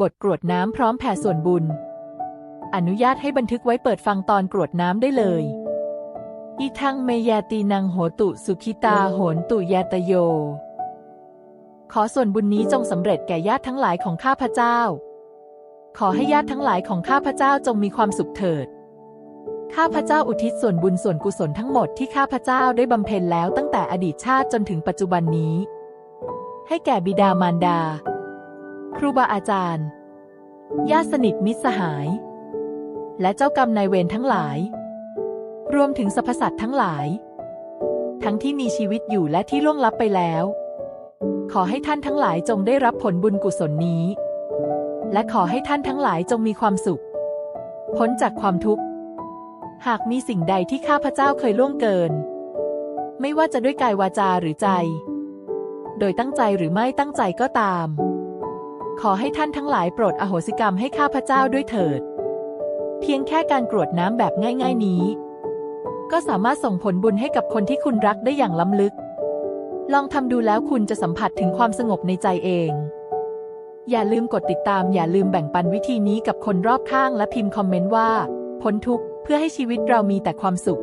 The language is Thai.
บทกรวดน้ำพร้อมแผ่ส่วนบุญ อนุญาตให้บันทึกไว้เปิดฟังตอนกรวดน้ำได้เลย อีทังเมยาตีนังโหตุสุขิตาโหนตุยาตโย ขอส่วนบุญนี้จงสำเร็จแก่ญาติทั้งหลายของข้าพเจ้า ขอให้ญาติทั้งหลายของข้าพเจ้าจงมีความสุขเถิด ข้าพเจ้าอุทิศส่วนบุญส่วนกุศลทั้งหมดที่ข้าพเจ้าได้บำเพ็ญแล้วตั้งแต่อดีตชาติจนถึงปัจจุบันนี้ ให้แก่บิดามารดา ครูบาอาจารย์ ญาติสนิทมิตรสหาย และเจ้ากรรมนายเวรทั้งหลาย รวมถึงสรรพสัตว์ทั้งหลาย ทั้งที่มีชีวิตอยู่และที่ล่วงลับไปแล้ว ขอให้ท่านทั้งหลายจงได้รับผลบุญกุศลนี้ และขอให้ท่านทั้งหลายจงมีความสุข พ้นจากความทุกข์ หากมีสิ่งใดที่ข้าพเจ้าเคยล่วงเกิน ไม่ว่าจะด้วยกายวาจาหรือใจ โดยตั้งใจหรือไม่ตั้งใจก็ตาม ขอให้ท่านทั้งหลายโปรดอโหสิกรรมให้ข้าพเจ้าด้วยเถิด เพียงแค่การกรวดน้ำแบบง่าย ๆนี้ ก็สามารถส่งผลบุญให้กับคนที่คุณรักได้อย่างล้ำลึก ลองทำดูแล้วคุณจะสัมผัสถึงความสงบในใจเอง อย่าลืมกดติดตามอย่าลืมแบ่งปันวิธีนี้กับคนรอบข้างและพิมพ์คอมเมนต์ว่า พ้นทุกข์เพื่อให้ชีวิตเรามีแต่ความสุข